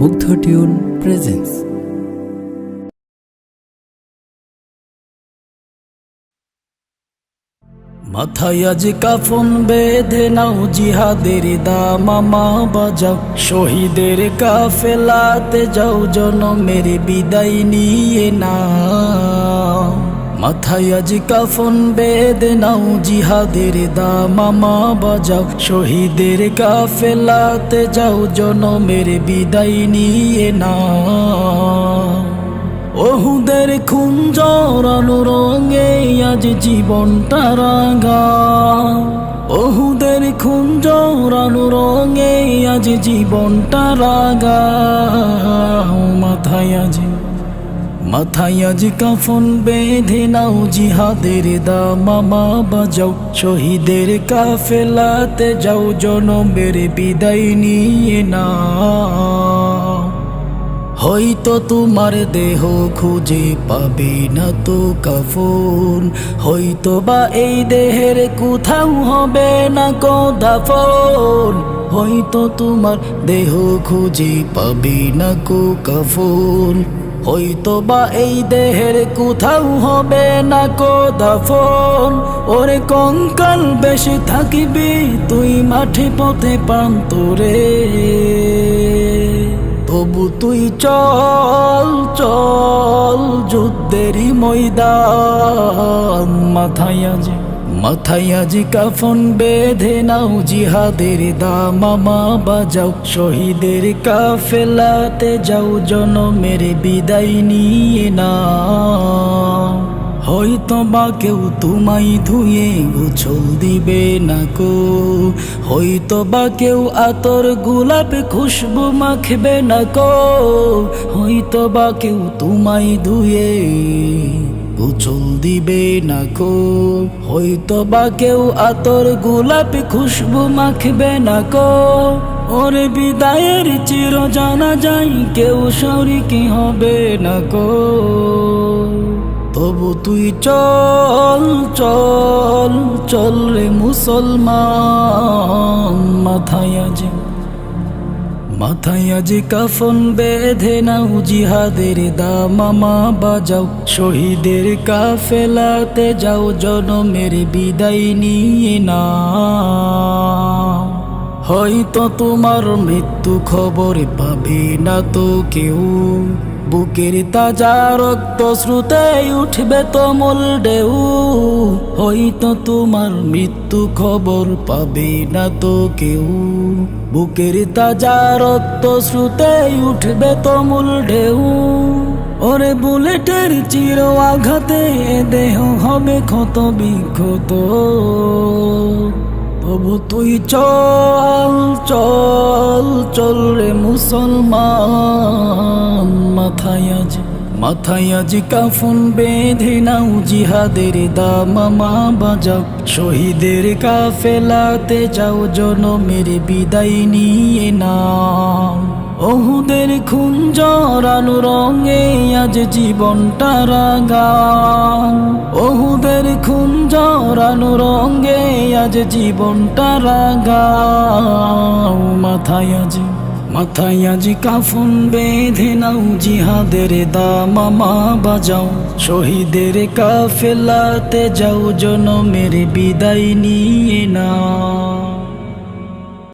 মুগ্ধ tune presence মাথায় আজ কাফন বেঁধে নাও জিহাদের দামামা বাজাও। শহীদের কাফেলাতে যাও, জনমের বিদায় নিয়ে না মাথায় আজ কাফন বেঁধে নাও, জিহাদের দামামা বাজাও। শহীদের কাফেলাতে যাও, জনমের বিদায় নিয়ে না ওহুদের খুন জরানো রঙে আজ জীবনটা রাঙা। ওহুদের খুন জরানো রঙে আজ জীবনটা রাগা মাথায় আজ মাথায় আজ কাফন বেঁধে নাও জিহাদের দামামা বাজাও। শহীদের কাফেলাতে যাও, জনমের বিদায় নিয়ে না হয়তো তোমার দেহ খুঁজে পাবে না তো কাফন। হয়তো বা এই দেহের কোথাও হবে না কদাফন। হয়তো তোমার দেহ খুঁজে পাবে না কো কাফন। হয়তো বা এই দেহের কোথাও হবে না কো ওরে কঙ্কাল, বেশি থাকিবি তুই মাঠে পথে প্রান্তরে। তবু তুই চল চল, যুদ্ধেরই ময়দান। মাথায় আজ মাথায় আজ কাফন বেঁধে নাও জিহাদের দামামা বাজাও। শহীদের কাফেলাতে যাও, জনমের বিদায় নিয়ে না হয়তো বা কেউ তোমায় ধুয়ে গোছল দিবে না কো হয়তো বা কেউ আতর গোলাপ খুশবু মাখবে না কো হয়তো বা কেউ তোমায় ধুয়ে গোছল দিবে না কো। হয়তো বা কেউ আতর গোলাপ খুশবু মাখবে না কো। ওরে বিদায়ের চির জানা যাই, কেউ শরিকি হবে না কো। তবু তুই চল চল চল রে মুসলমান, মাথায় আজ মাথায় আজ কাফন বেঁধে নাও, জিহাদের দামামা বাজাও। শহীদের কাফেলাতে যাও, জনমের বিদায় নিয়ে না হয়তো তোমার মৃত্যু খবর পাবে না তো কেউ। বুকের তাজা রক্ত শ্রুতে উঠবে তমল ঢেউ। হয়তো তোমার মৃত্যু খবর পাবে না তো কেউ। বুকের তাজা রক্ত শ্রুতে উঠবে তমুল ঢেউ। ওরে বুলেটের চির আঘাতে দেহ হবে ক্ষত বিক্ষত। তবু তুই চল চল চল রে মুসলমান। মাথায় আজ মাথায় আজ কাফন বেঁধে নাও জিহাদের দামামা বাজাও। শহীদের কাফেলাতে যাও জনমের বিদায় নিয়ে নাও। ওহুদের খুন জরানো রঙে আজ জীবনটা রাগা ওহুদের খুন জরানো রঙে আজ জীবনটা রাগা মাথায় আজ মাথায় আজি কাফন বেঁধে নাও, জিহাদের দামামা বাজাও। শহীদের কাফেলাতে যাও, জনমের বিদায় নিয়ে নাও।